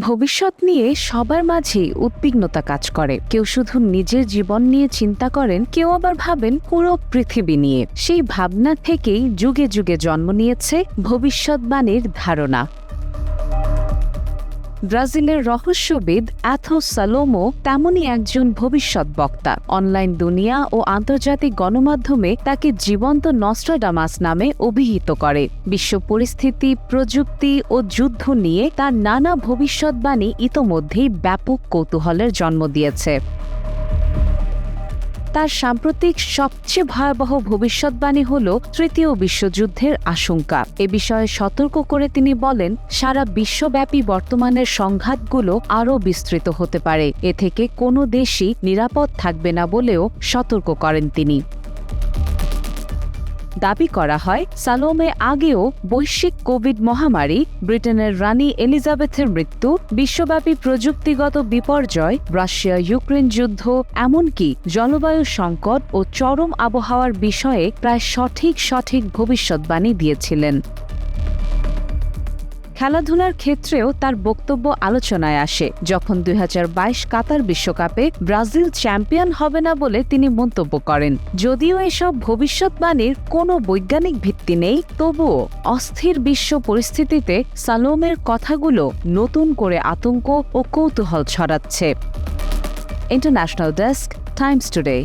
ভবিষ্যৎ নিয়ে সবার মাঝে উদ্বিগ্নতা কাজ করে। কেউ শুধু নিজের জীবন নিয়ে চিন্তা করেন, কেউ আবার ভাবেন পুরো পৃথিবী নিয়ে। সেই ভাবনা থেকেই যুগে যুগে জন্ম নিয়েছে ভবিষ্যৎবাণীর ধারণা। ব্রাজিলের রহস্যবিদ অ্যাথো সালোমো তেমনই একজন ভবিষ্যৎ বক্তা। অনলাইন দুনিয়া ও আন্তর্জাতিক গণমাধ্যমে তাকে জীবন্ত নস্ট্রাডামাস নামে অভিহিত করে। বিশ্ব পরিস্থিতি, প্রযুক্তি ও যুদ্ধ নিয়ে তার নানা ভবিষ্যৎবাণী ইতোমধ্যেই ব্যাপক কৌতূহলের জন্ম দিয়েছে। তার সাম্প্রতিক সবচেয়ে ভয়াবহ ভবিষ্যৎবাণী হল তৃতীয় বিশ্বযুদ্ধের আশঙ্কা। এ বিষয়ে সতর্ক করে তিনি বলেন, সারা বিশ্বব্যাপী বর্তমানের সংঘাতগুলো আরও বিস্তৃত হতে পারে। এ থেকে কোনো দেশই নিরাপদ থাকবে না বলেও সতর্ক করেন তিনি। দাবি করা হয়, সালোমে আগেও বৈশ্বিক কোভিড মহামারী, ব্রিটেনের রানী এলিজাবেথের মৃত্যু, বিশ্বব্যাপী প্রযুক্তিগত বিপর্যয়, রাশিয়া ইউক্রেন যুদ্ধ, এমনকি জলবায়ু সংকট ও চরম আবহাওয়ার বিষয়ে প্রায় সঠিক সঠিক ভবিষ্যৎবাণী দিয়েছিলেন। খেলাধুলার ক্ষেত্রেও তার বক্তব্য আলোচনায় আসে। যখন দুই হাজার বাইশ কাতার বিশ্বকাপে ব্রাজিল চ্যাম্পিয়ন হবে না বলে তিনি মন্তব্য করেন। যদিও এসব ভবিষ্যৎবাণীর কোনো বৈজ্ঞানিক ভিত্তি নেই, তবুও অস্থির বিশ্ব পরিস্থিতিতে সালোমের কথাগুলো নতুন করে আতঙ্ক ও কৌতূহল ছড়াচ্ছে। International desk, Times Today.